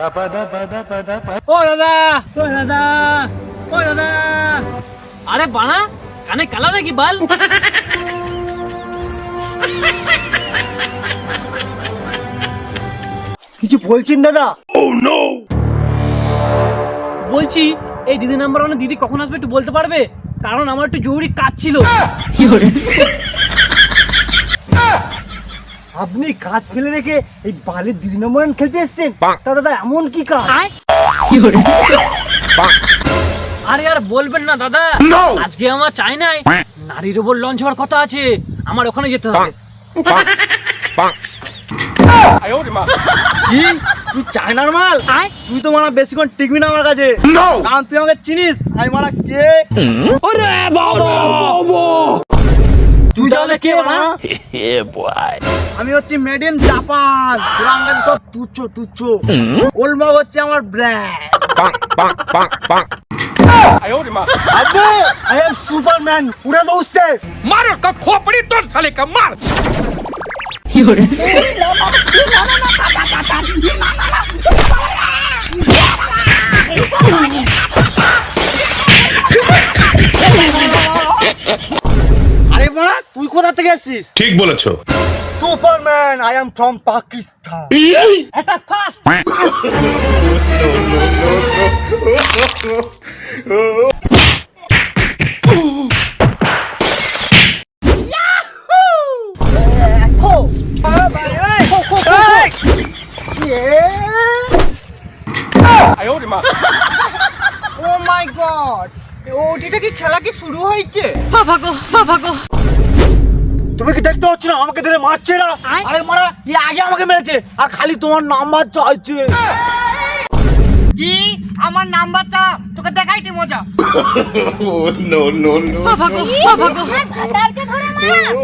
দাদা ও দাদা ও দাদা ও দাদা। আরে বানা কানে কালা নাকি বাল? কিছু বলছেন দাদা? বলছি এই দিদি নাম্বার ওয়ানে দিদি কখন আসবে একটু বলতে পারবে? কারণ আমার একটু জরুরি কাজ ছিল। আপনি কাজ ফেলে রেখে এই বালের দিদি নম্বর খেলতে এসছেন? তা দাদা এমন কি কাজ? আরে আর বলবেন না দাদা। আজকে আমার চাই নাই। নারীর ওপর লঞ্চ হওয়ার কথা আছে। আমার ওখানে যেতে হবে। কি? তুই চায়নার মাল? তুই তো মারা বেশিক্ষণ টিকবি না আমার কাছে। কারণ তুই আমাকে চিনিস। আমি মারা কে? তুই তাহলে কে না এ বয় আমি হচ্ছি মেড ইন জাপান গ্রামের সব তুচ্ছ তুচ্ছ। ওলমা হচ্ছে আমার ব্র্যান্ড পাক পাক পাক পাক আব্বে আই উড়ে দৌড়তে। মার কা খোপড়ি তোর শালে কা মার। ইউরে না থেকে এসেছিস ঠিক বলেছ superman I am from Pakistan এটা ফার্স্ট ও মাই গড ওটিটা কি খেলা কি শুরু হয়েছে তুমি কি দেখতে পাচ্ছ না? আমাকে ধরে মারছে না আরে মারা এ আগে আমাকে মেরেছে আর খালি তোমার নাম্বার চাইছে। কি? আমার নাম্বার চা তোকে দেখাইতে মজা। নো নো নো বাবা গো বাবা ভাতারকে ধরে মারা।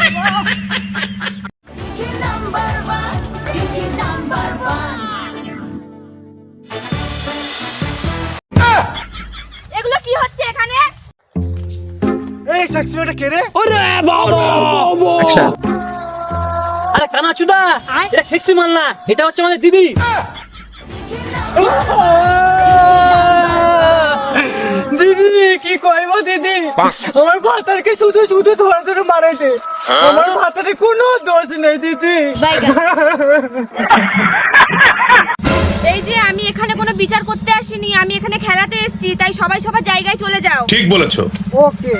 এগুলো মেয়েটা কে রে? আরে কানা চুদা এটা সেক্সি মাল না এটা হচ্ছে আমাদের দিদি। দিদি কি কইব দিদি? আমার ভাতারকে শুধু শুধু ধরে ধরে মারেছে। আমার ভাতারে কোনো দোষ নেই দিদি। এই যে আমি এখানে কোনো বিচার করতে আসিনি আমি এখানে খেলাতে এসেছি তাই সবাই সবার জায়গায় চলে যাও। ঠিক বলেছ। ওকে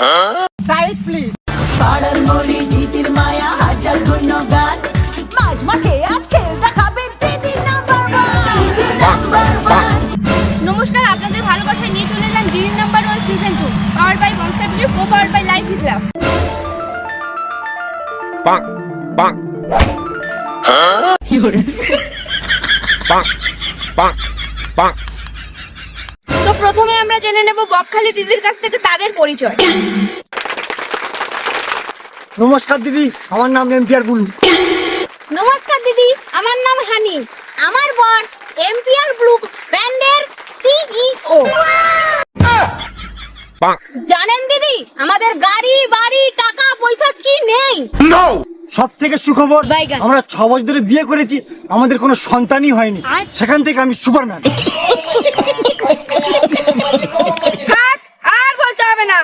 সাইড প্লিজ পাড়ার মরি দিদির মায়া হাজার গুণগান মাঝ মাঠে আজ খেল দেখাবে দিদি নাম্বার নমস্কার আপনাদের ভালোবাসায় নিয়ে চলে এলাম দিদি number one season two power by monster video co power by life is love পাক পাক পাক পাক তো প্রথমে আমরা জেনে নেব বকখালি দিদির কাছ থেকে তাদের পরিচয়। নমস্কার দিদি আমার নাম এমপিআর বুলু। নমস্কার দিদি আমার নাম হানি। আমার বোন এমপিআর ব্লু ব্যান্ডের সিইও। জানেন দিদি আমাদের গাড়ি বাড়ি টাকা পয়সা কি নেই? নো সব থেকে সুখবর। আমরা ছ বছর ধরে বিয়ে করেছি আমাদের কোনো সন্তানই হয়নি। আর? সেখান থেকে আমি সুপারম্যান থাক, আর বলতে হবে না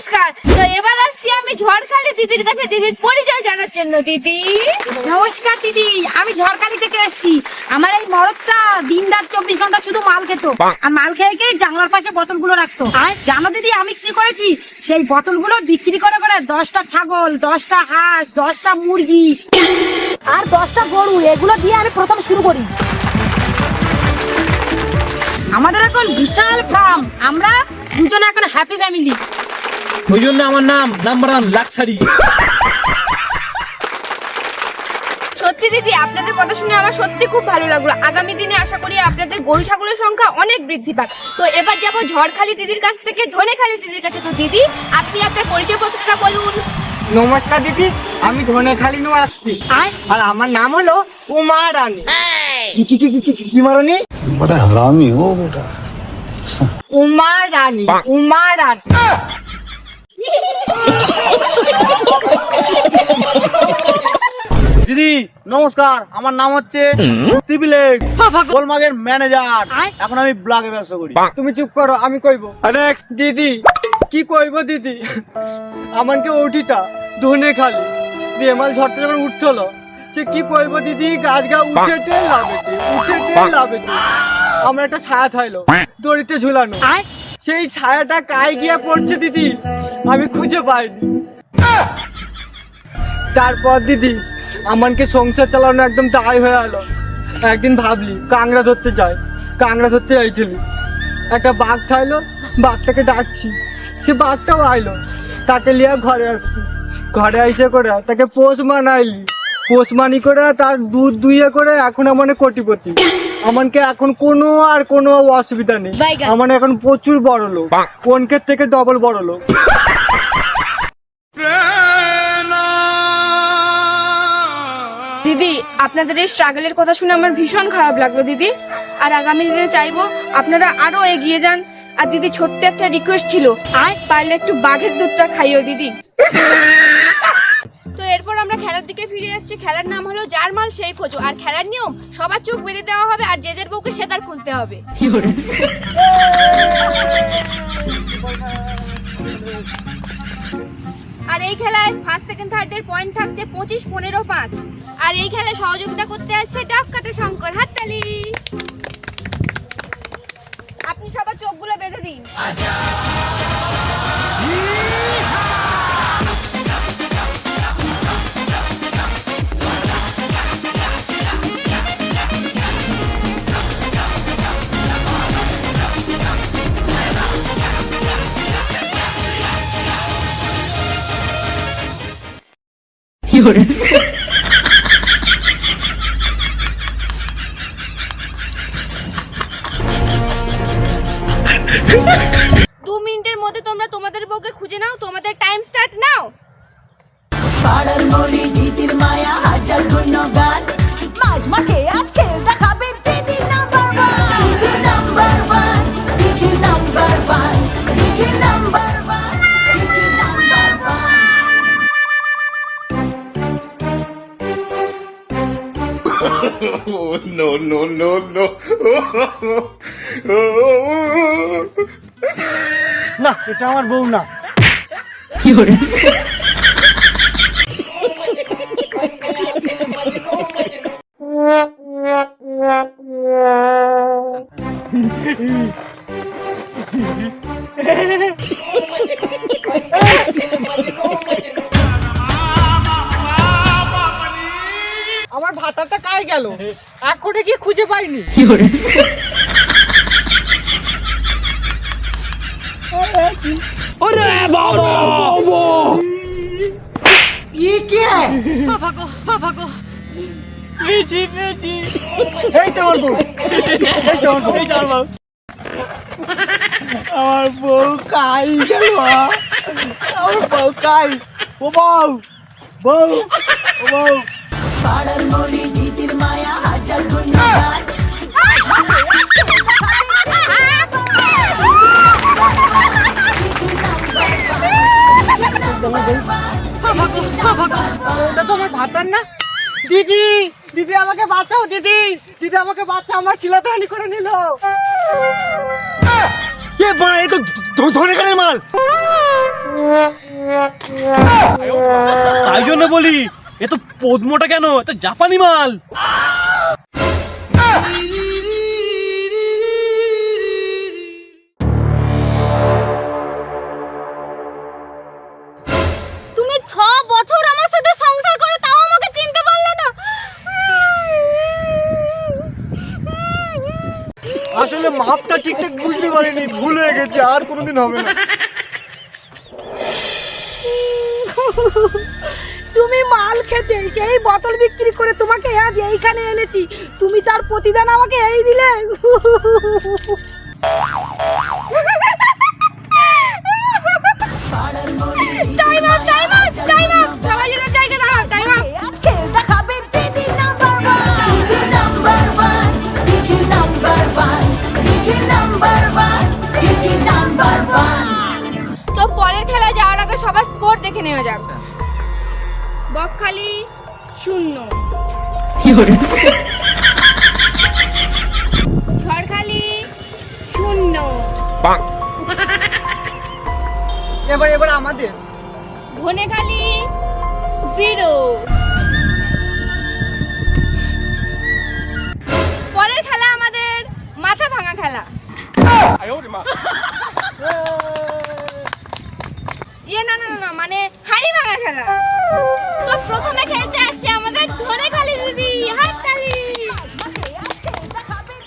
নমস্কার। তো এবার আসছি আমি ঝড়খালি দিদির কাছে। দিদির পরিচয় জানার জন্য দিদি। নমস্কার দিদি আমি ঝড়খালি থেকে এসেছি। আমার এই মরদটা দিনদার চব্বিশ ঘণ্টা শুধু মাল খেত। আর মাল খেয়ে খেয়ে জানলার পাশে বোতলগুলো রাখতো। আর জানো দিদি আমি কি করেছি? সেই বোতলগুলো বিক্রি করে করে দশটা ছাগল দশটা হাঁস দশটা মুরগি আর দশটা গরু এগুলো দিয়ে আমি প্রথম শুরু করি। আমাদের এখন বিশাল ফার্ম আমরা দুজনে এখন হ্যাপি ফ্যামিলি ওই জন্য আমার নাম নাম্বার ওয়ান লাক্সারি। সত্যি দিদি আপনাদের কথা শুনে আমার সত্যি খুব ভালো লাগল। আগামী দিনে আশা করি আপনাদের গরু ছাগলের সংখ্যা অনেক বৃদ্ধি পাক। তো এবার যাব ঝড়খালি দিদির কাছ থেকে দিদির কাছে। তো দিদি আপনি আপনার পরিচয় পত্রটা বলুন। নমস্কার দিদি আমি ধনেখালি নু আসছি। আর আমার নাম হলো উমা রানী। কি কি কি কি কি কি মারানি? বড় হারামি ও বেটা। উমা রানী উমা রানী। দিদি নমস্কার। আমার নাম হচ্ছে গোলমাগের ম্যানেজার এখন আমি ব্লগে ব্যবসা করি। তুমি চুপ করো আমি কইব। দিদি কি কইব দিদি? আমাকে ওটিটা ধনে খালি। দিয়ে মাল ঝড়টা যখন উঠতে হলো সে কি কইব দিদি? গাছ গা উঠেটে লাভেটে উঠেটে লাভেটে। আমার একটা ছায়া থাইলো দড়িতে ঝুলানো। সেই ছায়াটা কায় গিয়া পড়ছে দিদি? আমি খুঁজে পাইনি। তারপর দিদি আমাকে সংসার চালানো একদম দায় হয়ে গেলো একদিন ভাবলি কাংড়া ধরতে যাই। কাংড়া ধরতে যাইছিলি একটা বাঘ খাইলো বাঘটাকে ডাকছি। সে বাঘটাও আইলো। তাকে লিয়ে ঘরে আসছি। ঘরে আইসে করে তাকে পোষ মানাইলি। পোষ মানি করে তার দুধ দুইয়ে করে এখন আমার কোটিপতি। আমাকে এখন কোনো আর কোনো অসুবিধা নেই। আমার এখন প্রচুর বড় লোক কোনকের থেকে ডবল বড় লোক দিদি আপনাদের এই স্ট্রাগলের কথা শুনে আমার ভীষণ খারাপ লাগল দিদি। আর আগামী দিনে চাইব আপনারা আরও এগিয়ে যান। আর দিদি ছোট্ট একটা রিকোয়েস্ট ছিল। আয়। পারলে একটু বাঘের দুধটা খাইও দিদি। তো এরপর আমরা খেলার দিকে ফিরে খেলার নাম হলো যার মাল সেই খোঁজো। আর খেলার নিয়ম সবার চোখ বেঁধে দেওয়া হবে আর যে যার বউকে সে তার খুলতে হবে। আর এই খেলায় ফার্স্ট সেকেন্ড থার্ডের পয়েন্ট থাকছে পঁচিশ, পনেরো, পাঁচ। আর এই খেলায় সহযোগিতা করতে আসছে ডাকাতে শঙ্কর হাততালি। আপনি সবার চোখগুলো বেঁধে দিন। দু মিনিটের মধ্যে তোমরা তোমাদের বউকে খুঁজে নাও তোমাদের টাইম স্টার্ট নাও। পাড়ার মরি দিদির মায়া হাজার গুণগান। মাঝ মাঠে no, no, no, no. না এটা আমার বউ না আমার ভাতাটা কাই গেল? এখনই কি খুঁজে পাইনি। পেয়েছি পেয়েছি এই তো আমার বউ। এই তো আমার বউ। এই তো আমার বউ। আমার বউ কাই গেল। আমার বউ কাই ও বউ বউ ও বউ। পাড়ার দিদির মায়া হাজার গুণগান ওটা তো আমার ভাতার না। দিদি দিদি আমাকে বাঁচাও দিদি। দিদি আমাকে বাঁচাও আমার ছিলাতানি করে নিল। এ তো ধনে কানের মাল। তাই জন্য বলি এ তো পদ্মটা কেন? এ তো জাপানি মাল। তুমি ছ বছর আমার সাথে সংসার করে তাও আমাকে চিনতে পারলে না। আসলে মাপটা ঠিকঠাক বুঝতে পারিনি ভুল হয়ে গেছে আর কোনোদিন হবে না। তুমি মাল খেতে, সেই বোতল বিক্রি করে তোমাকে আজ এইখানে এনেছি। তুমি তার প্রতিদান আমাকে এই দিলে। এবার এবার আমাদের। ধনেখালি জিরো। পরের খেলা আমাদের মাথা ভাঙা খেলা। ইয়ে না না না, মানে হাড়ি ভাঙা খেলা। তো প্রথমে খেলতে আসছে আমাদের ধনেখালি দিদি। হাততালি।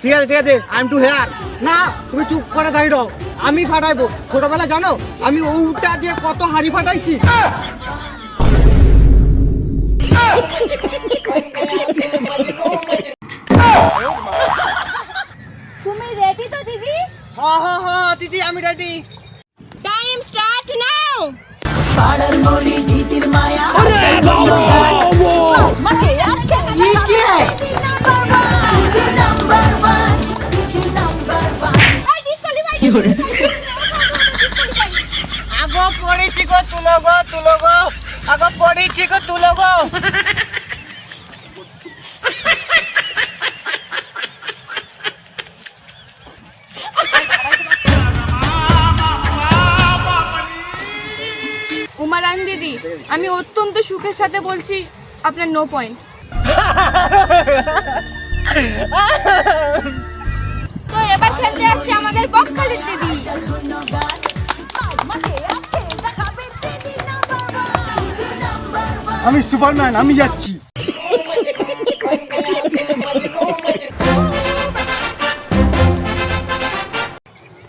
ঠিক আছে ঠিক আছে আই এম টু হেয়ার না তুমি চুপ করে দাঁড়িয়ে রও আমি ফাটাইবো ছোটবেলা জানো আমি ওটা দিয়ে কত হাড়ি ফাটাইছি। তুমি রেডি তো দিদি? হ্যাঁ হ্যাঁ হ্যাঁ দিদি আমি রেডি টাইম স্টার্ট নাও পাড়ার মলি দিদির পড়েছি গো তুলো গো। উমারান দিদি আমি অত্যন্ত সুখের সাথে বলছি আপনার নো পয়েন্ট তো এবার খেলতে আসছে আমাদের বকখালির দিদি। আমি সুপারম্যান আমি যাচ্ছি।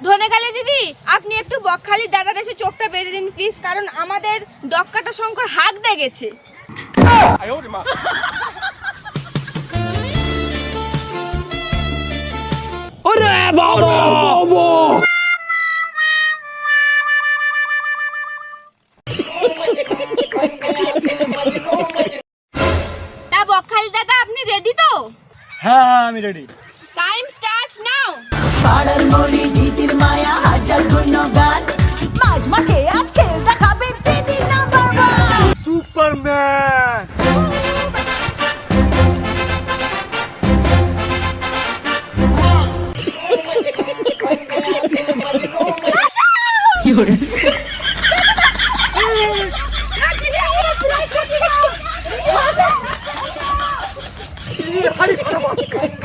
ধনেখালি দিদি আপনি একটু বকখালির দাদার এসে চোখটা বেঁধে দিন প্লিজ কারণ আমাদের ডক্কাটা শঙ্কর হাঁক দিয়ে গেছে। তা হ্যাঁ হ্যাঁ আমি রেডি টাইম স্টার্ট নাও পাড়ার মলি দিদির মায়া হাজার গুণগান মাঝ মাঠে আজ খেলতে হবে দিদি number one Superman You're Christ.